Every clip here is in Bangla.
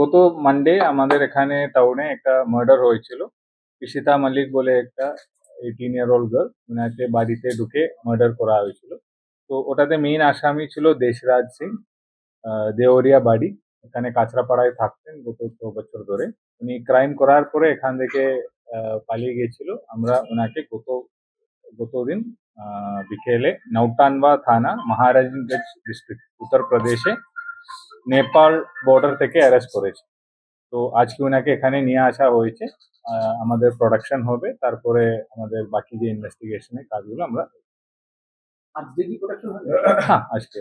গত মানডে আমাদের এখানে টাউনে একটা মার্ডার হয়েছিল। ইশিতা মালিক বলে একটা এইটিন ইয়ার ওল্ড গার্ল ওনাকে বাড়িতে ঢুকে মার্ডার করা হয়েছিল। তো ওটাতে মেইন আসামি ছিল দেশরাজ সিং দেওরিয়া বাড়ি। এখানে কাঁচরাপাড়ায় থাকতেন গত ছ বছর ধরে। উনি ক্রাইম করার পরে এখান থেকে পালিয়ে গিয়েছিল। আমরা ওনাকে গত, গতদিন বিকেলে নৌটানবা থানা, মহারাজগঞ্জ ডিস্ট্রিক্ট উত্তরপ্রদেশে নেপাল বর্ডার থেকে অ্যারেস্ট করেছে। তো আজকে ওনাকে এখানে নিয়ে আসা হয়েছে। আহ, আমাদের প্রোডাকশন হবে। তারপরে আমাদের বাকি যে ইনভেস্টিগেশনের কাজগুলো আমরা আজকে কি প্রোডাকশন হবে? হ্যাঁ আজকে।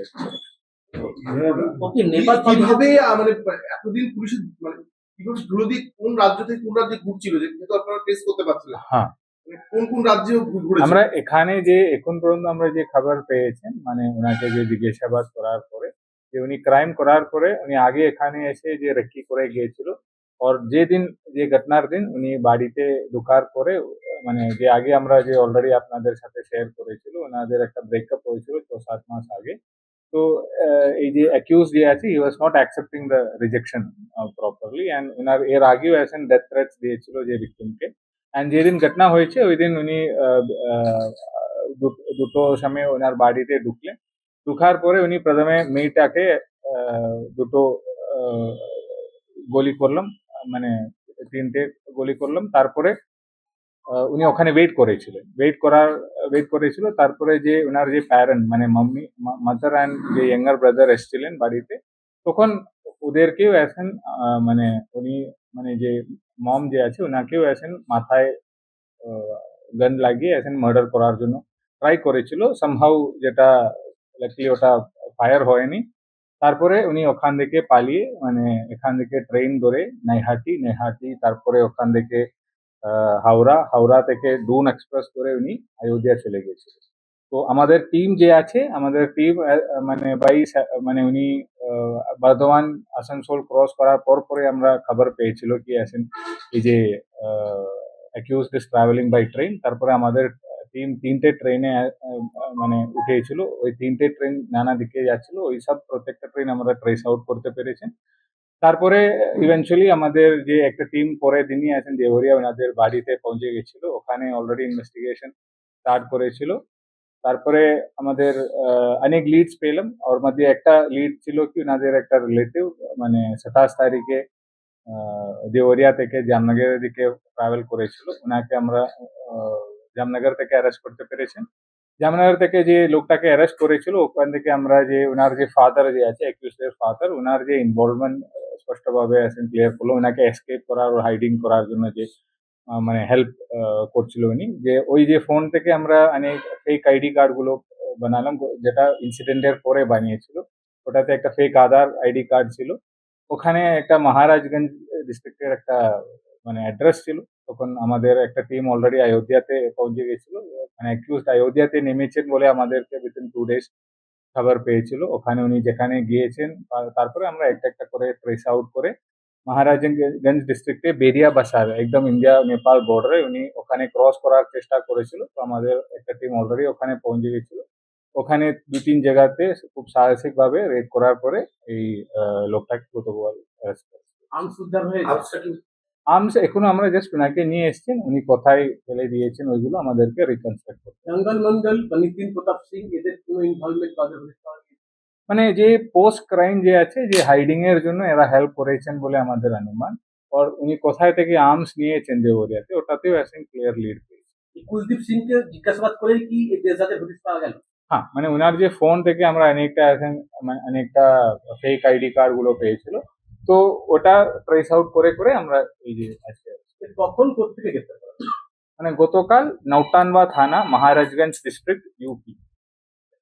ওকে নেপাল কীভাবে মানে এতদিন পুলিশের মানে কীভাবে ধুলো দিয়ে কোন রাজ্য থেকে কোন রাজ্যে ঘুরছিল? যেহেতু আপনারা টেস্ট করতে পারছিলেন। হ্যাঁ। মানে কোন কোন রাজ্যে আমরা এখানে যে এখন পর্যন্ত আমরা যে খাবার পেয়েছেন মানে ওনাকে যে জিজ্ঞাসাবাদ করার পরে যে উনি ক্রাইম করার পরে উনি আগে এখানে এসে যে রেকি করে গিয়েছিল, আর যে দিন যে ঘটনার দিন উনি বাড়িতে ঢোকার পরে মানে যে আগে আমরা যে অলরেডি আপনাদের সাথে শেয়ার করেছিল, ওনাদের একটা ব্রেকআপ হয়েছিল ছ সাত মাস আগে। তো এই যে অ্যাকিউজ যে আছে he was not accepting the rejection properly and ওনার এর আগেও এসেন ডেথ থ্রেটস দিয়েছিল যে ভিক্টিমকে অ্যান্ড যেদিন ঘটনা হয়েছে, ওই দিন উনি দুটো সময় ওনার বাড়িতে ঢুকলেন। ঢুকার পরে উনি প্রথমে মেয়েটাকে দুটো গুলি করলাম মানে তিনটে গুলি করলাম, তারপরে উনি ওখানে ওয়েট করেছিলেন। ওয়েট করার ওয়েট করেছিল, তারপরে যে ওনার যে প্যারেন্ট মানে মাম্মি মাদার অ্যান্ড যে ইয়াঙ্গার ব্রাদার এসেছিলেন বাড়িতে, তখন ওদেরকেও এসেন মানে উনি মানে যে মম যে আছে ওনাকেও এসেন মাথায় গান লাগিয়ে এসেন মার্ডার করার জন্য ট্রাই করেছিল। সামহাউ যেটা লাকলি ওটা ফায়ার হয়নি। তারপরে উনি ওখান থেকে পালিয়ে মানে এখান থেকে ট্রেন ধরে নৈহাটি নৈহাটি তারপরে ওখান থেকে হাওড়া হাওড়া থেকে ডুন এক্সপ্রেস করে উনি অযোধ্যা চলে গেছিলেন তো আমাদের টিম যে আছে, আমাদের টিম মানে বাই মানে উনি বর্ধমান আসানসোল ক্রস করার পর পরে আমরা খবর পেয়েছিল কি আছেন এই যে accused is travelling by train তারপরে আমাদের টিম তিনটে ট্রেনে মানে উঠেছিল। ওই তিনটে ট্রেন নানা দিকে যাচ্ছিল। ওই সব প্রত্যেকটা ট্রেন আমরা ট্রেস আউট করতে পেরেছি তারপরে ইভেনচুয়ালি আমাদের যে একটা টিম পরে দিনই আছেন দেওরিয়া ওনাদের বাড়িতে পৌঁছে গেছিল। ওখানে অলরেডি ইনভেস্টিগেশন স্টার্ট করেছিল। তারপরে আমাদের অনেক লিডস পেলাম। ওর মধ্যে একটা লিড ছিল কি, ওনাদের একটা রিলেটিভ মানে সাতাশ তারিখে দেওরিয়া থেকে জামনগরের দিকে ট্রাভেল করেছিল। ওনাকে আমরা জামনগর থেকে অ্যারেস্ট করতে পেরেছেন। জামনগর থেকে যে লোকটাকে অ্যারেস্ট করেছিল, ওখান থেকে আমরা যে ওনার যে ফাদার যে আছে একুশের ফাদার ওনার যে ইনভলভমেন্ট স্পষ্টভাবে ক্লিয়ার করল। ওনাকে এসকেপ করার হাইডিং করার জন্য যে মানে হেল্প করছিল উনি। যে ওই যে ফোন থেকে আমরা অনেক ফেক আইডি কার্ডগুলো বানালাম, যেটা ইনসিডেন্টের পরে বানিয়েছিল, ওটাতে একটা ফেক আধার আইডি কার্ড ছিল। ওখানে একটা মহারাজগঞ্জ ডিস্ট্রিক্টের একটা মানে অ্যাড্রেস ছিল। তখন আমাদের একটা টিম অলরেডি অযোধ্যাতে পৌঁছে গেছিল। মানে অ্যাকিউজ অযোধ্যাতে নেমেছেন বলে আমাদেরকে উইথিন টু ডেজ খবর পেয়েছিল। ওখানে উনি যেখানে গিয়েছেন তারপরে আমরা একটা একটা করে ট্রেস আউট করে মহারাজগঞ্জ ডিস্ট্রিক্টে বেরিয়া বাসার একদম ইন্ডিয়া নেপাল বর্ডারে উনি ওখানে ক্রস করার চেষ্টা করেছিল। তো আমাদের একটা টিম অলরেডি ওখানে পৌঁছে গেছিল। ওখানে দু তিন জায়গাতে খুব সাহসিক ভাবে রেড করার পরে এই আহ, লোকটাকে আর্মস উদ্ধার হয়েছে। আর্মস এখনও আমরা জাস্ট ওনাকে নিয়ে এসেছেন উনি কোথায় ফেলে দিয়েছেন ওইগুলো আমাদেরকে রিকনস্ট্রাক্ট করতে। জঙ্গল মঙ্গল নিতিন প্রতাপ সিং এদের কোনো ইনভলভমেন্ট তাদের মানে যে পোস্ট ক্রাইম যে আছে যে হাইডিং এর জন্য এরা হেল্প করেছেন বলে আমাদের অনুমান আর উনি কোথায় থেকে আর্মস নিয়েছেন দেওরিয়াতে ওটাতেও অ্যাসেন ক্লিয়ার লিড পেয়েছে। কুলদীপ সিংকে জিজ্ঞাসাবাদ করে কি এই দেশাদের হদিস পাওয়া গেল? হ্যাঁ মানে ওনার যে ফোন থেকে আমরা অনেকটা মানে অনেকটা ফেক আইডি কার্ডগুলো পেয়েছিল তো ওটা ট্রেস আউট করে করে আমরা এই যে আজকে কখন কোথেকে গ্রেফতার করা মানে গতকাল নৌটানবা থানা মহারাজগঞ্জ ডিস্ট্রিক্ট ইউপি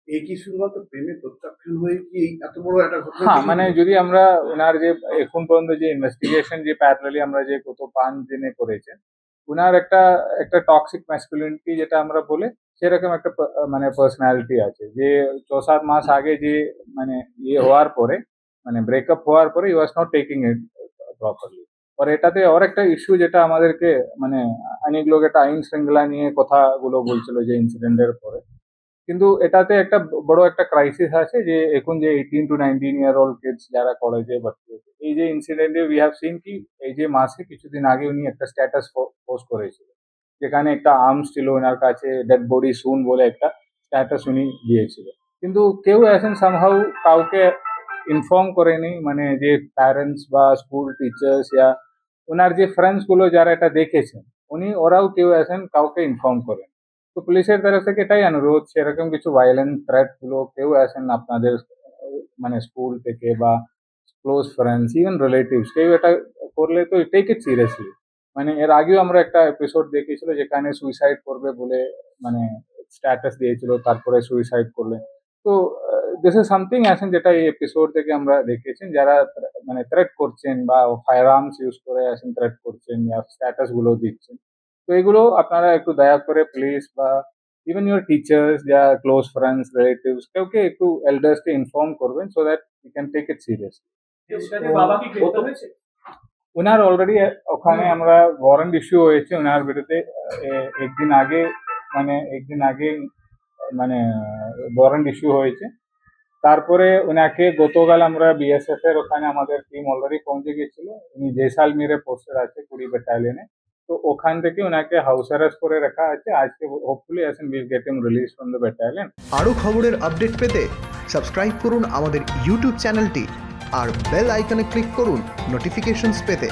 এই কি শুধুমাত্র প্রেমে প্রত্যাখ্যান হয়ে কি এত বড় একটা ঘটনা হ্যাঁ মানে যদি আমরা ওনার যে এখন পর্যন্ত যে ইনভেস্টিগেশন যে প্যারালালি আমরা যে গত পাঁচ দিনে করেছে ওনার একটা একটা টক্সিক ম্যাসকুলিনিটি যেটা আমরা বলে সেরকম একটা মানে পার্সোনালিটি আছে। যে ছ সাত মাস আগে যে মানে ইয়ে হওয়ার পরে মানে ব্রেকআপ হওয়ার পরে you was not taking it properly আর এটাতে আর একটা ইস্যু যেটা আমাদেরকে মানে অনেক লোক একটা আইন শৃঙ্খলা নিয়ে কথাগুলো বলছিল যে ইনসিডেন্টের পরে। কিন্তু এটাতে একটা বড় একটা ক্রাইসিস আছে যে এখন যে eighteen to nineteen year old kids যারা কলেজে ভর্তি হচ্ছে এই যে ইনসিডেন্টে উই হ্যাভ সিন কি এই যে মাসে কিছুদিন আগে উনি একটা স্ট্যাটাস পোস্ট করেছিল যেখানে একটা আর্মস ছিল ওনার কাছে ডেড বডি সুন বলে একটা স্ট্যাটাস উনি দিয়েছিল কিন্তু কেউ এখন সামহাউ কাউকে ইনফর্ম করেনি মানে যে প্যারেন্টস বা স্কুল টিচার্স ইয়া ওনার যে ফ্রেন্ডসগুলো যারা এটা দেখেছেন উনি ওরাও কেউ আছেন কাউকে ইনফর্ম করেন তো পুলিশের তরফ থেকে এটাই অনুরোধ সেরকম কিছু ভায়োলেন্ট থ্রেটগুলো কেউ আসেন আপনাদের আহ, মানে স্কুল থেকে বা ক্লোজ ফ্রেন্ডস ইভেন রিলেটিভস কেউ এটা করলে তো টেক ইট সিরিয়াসলি মানে এর আগেও আমরা একটা এপিসোড দেখেছিল যেখানে সুইসাইড করবে বলে মানে স্ট্যাটাস দিয়েছিল তারপরে সুইসাইড করলে তো দিস ইজ সামথিং আছেন যেটা এই এপিসোড থেকে আমরা দেখেছেন যারা মানে থ্রেট করছেন বা ফায়ার আর্মস ইউজ করে আসেন থ্রেট করছেন বা স্ট্যাটাসগুলো দিচ্ছেন তো এগুলো আপনারা একটু দয়া করে প্লিজ বা ইভেন ইউর টিচার্স যা ক্লোজ ফ্রেন্ডস রিলেটিভস কেউকে একটু এল্ডার্সকে ইনফর্ম করবেন so that you can take it seriously owner already ওখানে আমরা ওয়ারেন্ট ইস্যু হয়েছে ওনার বিরুদ্ধে একদিন আগে মানে একদিন আগে মানে ওয়ারেন্ট ইস্যু হয়েছে। তারপরে ওনাকে গতকাল আমরা বিএসএফ এর ওখানে আমাদের টিম অলরেডি পৌঁছে গেছিল। উনি জেসালমিরে পোস্টার আছে কুড়ি ব্যাটালিয়নে তো ওখান থেকে ওনাকে হাউস অ্যারেস্ট করে রাখা আছে। আজকে হোপফুলি আসেন will get him release from the battalion আরও খবরের আপডেট পেতে সাবস্ক্রাইব করুন আমাদের ইউটিউব চ্যানেলটি আর বেল আইকনে ক্লিক করুন নোটিফিকেশনস পেতে।